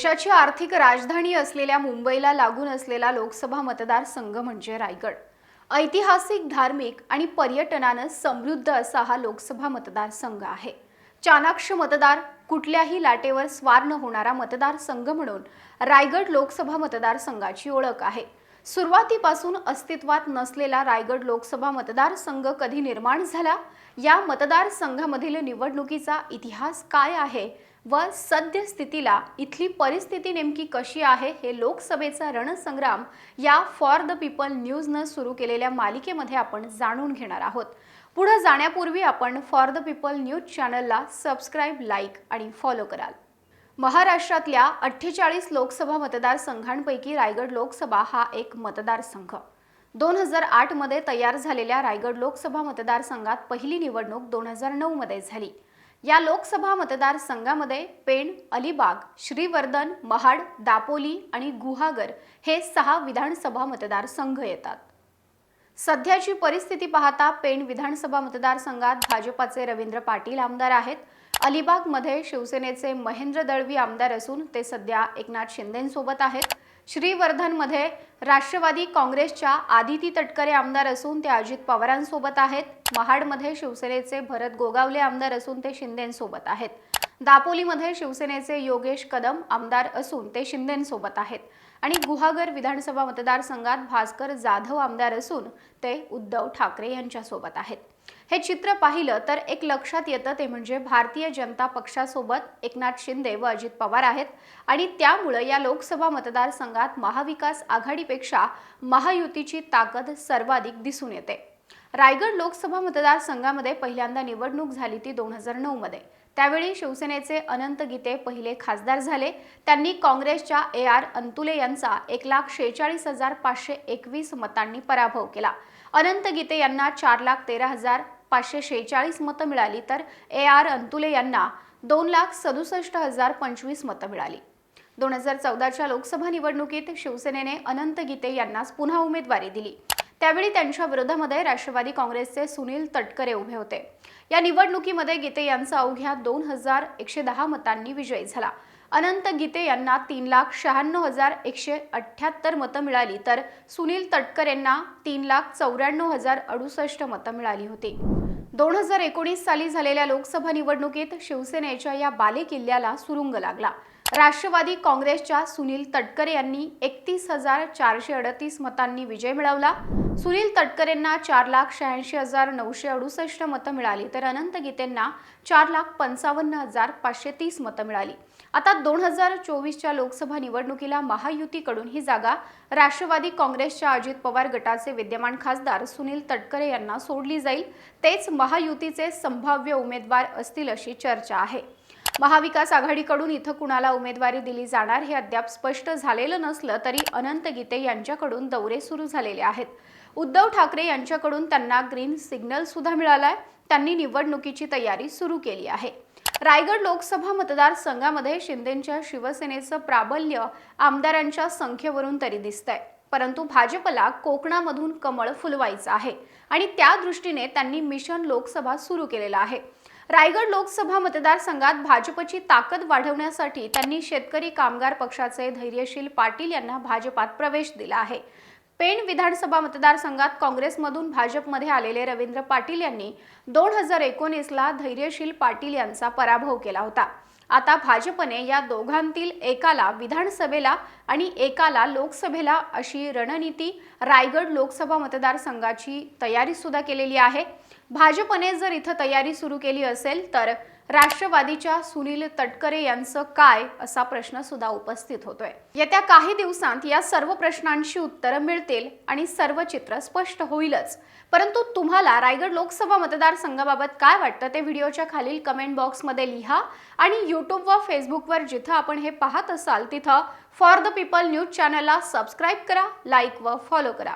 देशाची आर्थिक राजधानी असलेल्या मुंबईला लागून असलेला लोकसभा मतदारसंघ म्हणजे रायगड. ऐतिहासिक धार्मिक आणि पर्यटनानं समृद्ध असा हा लोकसभा मतदारसंघ आहे. चाणाक्ष मतदार कुठल्याही लाटेवर स्वार न होणारा मतदारसंघ म्हणून रायगड लोकसभा मतदारसंघाची ओळख आहे. सुरुवातीपासून अस्तित्वात नसलेला रायगड लोकसभा मतदारसंघ कधी निर्माण झाला? या मतदारसंघामधील निवडणुकीचा इतिहास काय आहे? व सद्यस्थितीला इथली परिस्थिती नेमकी कशी आहे हे लोकसभेचा रणसंग्राम या फॉर द पीपल न्यूजनं सुरू केलेल्या मालिकेमध्ये आपण जाणून घेणार आहोत. पुढे जाण्यापूर्वी आपण फॉर द पीपल न्यूज चॅनलला सबस्क्राईब लाईक आणि फॉलो कराल. महाराष्ट्रातल्या अठ्ठेचाळीस लोकसभा मतदारसंघांपैकी रायगड लोकसभा हा एक मतदारसंघ. दोन हजार आठमध्ये तयार झालेल्या रायगड लोकसभा मतदारसंघात पहिली निवडणूक दोन हजार नऊमध्ये झाली. या लोकसभा मतदारसंघामध्ये पेण अलिबाग श्रीवर्धन महाड दापोली आणि गुहागर हे सहा विधानसभा मतदारसंघ येतात. सध्याची परिस्थिती पाहता पेण विधानसभा मतदारसंघात भाजपाचे रवींद्र पाटील आमदार आहेत. अलिबागमध्ये शिवसेनेचे महेंद्र दळवी आमदार असून ते सध्या एकनाथ शिंदेंसोबत आहेत. श्रीवर्धनमध्ये राष्ट्रवादी काँग्रेसच्या आदिती तटकरे आमदार असून ते अजित पवारांसोबत आहेत. महाडमध्ये शिवसेनेचे भरत गोगावले आमदार असून ते शिंदेंसोबत आहेत. दापोलीमध्ये शिवसेनेचे योगेश कदम आमदार असून ते शिंदेंसोबत आहेत. आणि गुहागर विधानसभा मतदारसंघात भास्कर जाधव आमदार असून ते उद्धव ठाकरे यांच्यासोबत आहेत. हे चित्र पाहिलं तर एक लक्षात येतं ते म्हणजे भारतीय जनता पक्षासोबत एकनाथ शिंदे व अजित पवार आहेत आणि त्यामुळं या लोकसभा मतदारसंघात महाविकास आघाडीपेक्षा महायुतीची ताकद सर्वाधिक दिसून येते. रायगड लोकसभा मतदारसंघामध्ये पहिल्यांदा निवडणूक झाली ती दोन हजार नऊमध्ये. त्यावेळी शिवसेनेचे अनंत गीते पहिले खासदार झाले. त्यांनी काँग्रेसच्या ए आर अंतुले यांचा एक लाख शेहेचाळीस हजार पाचशे एकवीस मतांनी पराभव केला. अनंत गीते यांना चार लाख तेरा हजार पाचशे शेहेचाळीस मतं मिळाली तर ए आर अंतुले यांना दोन लाख सदुसष्ट हजार पंचवीस मतं मिळाली. दोन हजार चौदाच्या लोकसभा निवडणुकीत शिवसेनेने अनंत गीते यांनाच पुन्हा उमेदवारी दिली. त्यावेळी त्यांच्या विरोधामध्ये राष्ट्रवादी काँग्रेसचे सुनील तटकरे उभे होते. या निवडणुकीमध्ये गीते यांचा अवघ्या दोन हजार एकशे दहा मतांनी विजयी झाला. अनंत गीते यांना तीन लाख शहाण्णव हजार एकशे अठ्ठ्याहत्तर मतं मिळाली तर सुनील तटकर यांना तीन लाख चौऱ्याण्णव हजार अडुसष्ट मतं मिळाली होती. दोन हजार एकोणीस साली झालेल्या लोकसभा निवडणुकीत शिवसेनेच्या या बालेकिल्ल्याला सुरुंग लागला. राष्ट्रवादी काँग्रेसच्या सुनील तटकरे यांनी एकतीस हजार चारशे अडतीस मतांनी विजय मिळवला. सुनील तटकरेंना चार लाख शहाऐंशी हजार नऊशे अडुसष्ट मतं मिळाली तर अनंत गीतेंना चार लाख पंचावन्न हजार पाचशे तीस मतं मिळाली. आता दोन हजार चोवीसच्या लोकसभा निवडणुकीला महायुतीकडून ही जागा राष्ट्रवादी काँग्रेसच्या अजित पवार गटाचे विद्यमान खासदार सुनील तटकरे यांना सोडली जाईल. तेच महायुतीचे संभाव्य उमेदवार असतील अशी चर्चा आहे. महाविकास आघाडीकडून इथं कुणाला उमेदवारी दिली जाणार हे अद्याप स्पष्ट झालेलं नसलं तरी अनंत गीते यांच्याकडून दौरे सुरू झालेले आहेत. उद्धव ठाकरे यांच्याकडून त्यांना ग्रीन सिग्नल सुद्धा मिळालाय. त्यांनी निवडणुकीची तयारी सुरू केली आहे. रायगड लोकसभा मतदारसंघामध्ये शिंदेच्या शिवसेनेचं प्राबल्य आमदारांच्या संख्येवरून तरी दिसतंय. परंतु भाजपला कोकणामधून कमळ फुलवायचं आहे आणि त्या दृष्टीने त्यांनी मिशन लोकसभा सुरू केलेलं आहे. रायगड लोकसभा मतदारसंघात भाजपची ताकद वाढवण्यासाठी त्यांनी शेतकरी कामगार पक्षाचे धैर्यशील पाटील यांना भाजपात प्रवेश दिला आहे. पेण विधानसभा मतदारसंघात काँग्रेसमधून भाजपमध्ये आलेले रवींद्र पाटील यांनी दोन हजार एकोणीसला धैर्यशील पाटील यांचा पराभव केला होता. आता भाजपने या दोघांतील एकाला विधानसभेला आणि एकाला लोकसभेला अशी रणनीती रायगड लोकसभा मतदारसंघाची तयारी सुद्धा केलेली आहे. भाजपने जर इथं तयारी सुरू केली असेल तर राष्ट्रवादीच्या सुनील तटकरे यांचं काय असा प्रश्न सुद्धा उपस्थित होतोय. येत्या काही दिवसांत या सर्व प्रश्नांची उत्तरं मिळतील आणि सर्व चित्र स्पष्ट होईलच. परंतु तुम्हाला रायगड लोकसभा मतदारसंघाबाबत काय वाटतं ते व्हिडिओच्या खालील कमेंट बॉक्समध्ये लिहा आणि यूट्यूब व फेसबुकवर जिथं आपण हे पाहत असाल तिथं फॉर द पीपल न्यूज चॅनलला सबस्क्राईब करा लाईक व फॉलो करा.